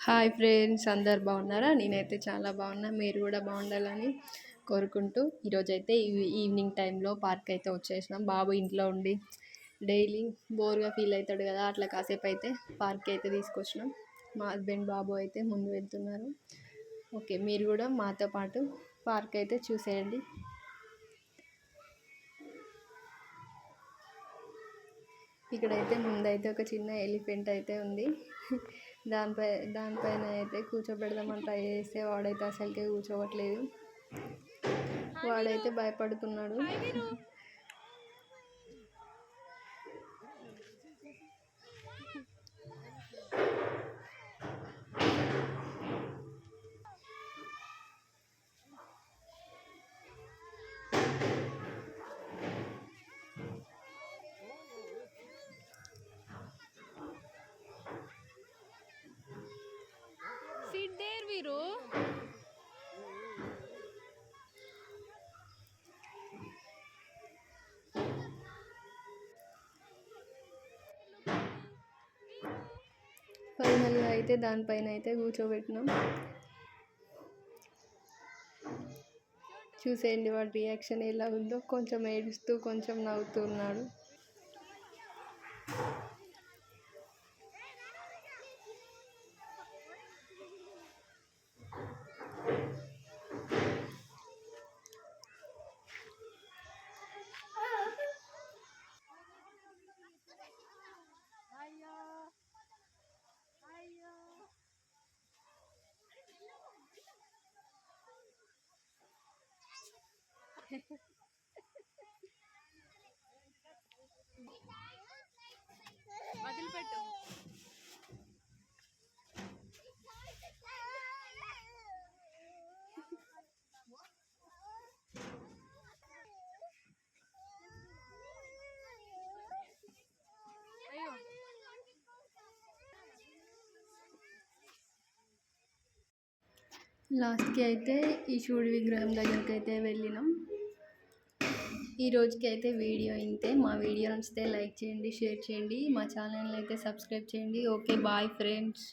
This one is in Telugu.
హాయ్ ఫ్రెండ్స్ అందరు బాగున్నారా? నేనైతే చాలా బాగున్నా. మీరు కూడా బాగుండాలని కోరుకుంటూ ఈరోజైతే ఈవ్- ఈవినింగ్ టైంలో పార్క్ అయితే వచ్చేసినాం. బాబు ఇంట్లో ఉండి డైలీ బోర్గా ఫీల్ అవుతాడు కదా అట్లా కాసేపు అయితే పార్క్ అయితే తీసుకొచ్చినాం. మా హస్బెండ్ బాబు అయితే ముందు వెళ్తున్నారు. ఓకే మీరు కూడా మాతో పాటు పార్క్ అయితే చూసేయండి. ఇక్కడైతే ముందైతే ఒక చిన్న ఎలిఫెంట్ అయితే ఉంది. దానిపై దానిపైన అయితే కూర్చోబెడదామని ట్రై చేస్తే వాడైతే అసలుకే కూర్చోవట్లేదు. వాడైతే భయపడుతున్నాడు. ఫైనల్గా అయితే దానిపైన అయితే కూర్చోబెట్టినాం. చూసేయండి వాడి రియాక్షన్ ఎలా ఉందో. కొంచెం ఏడుస్తూ కొంచెం నవ్వుతున్నాడు వదిలిపెట్టు. అయ్యో. లాస్ట్కి అయితే ఈ శివుడి విగ్రహం దగ్గరికి అయితే వెళ్ళినాం. ఈ రోజుకి అయితే వీడియో ఇంతే. మా వీడియో నచ్చితే లైక్ చేయండి షేర్ చేయండి. మా ఛానల్ అయితే సబ్స్క్రైబ్ చేయండి. Okay bye friends.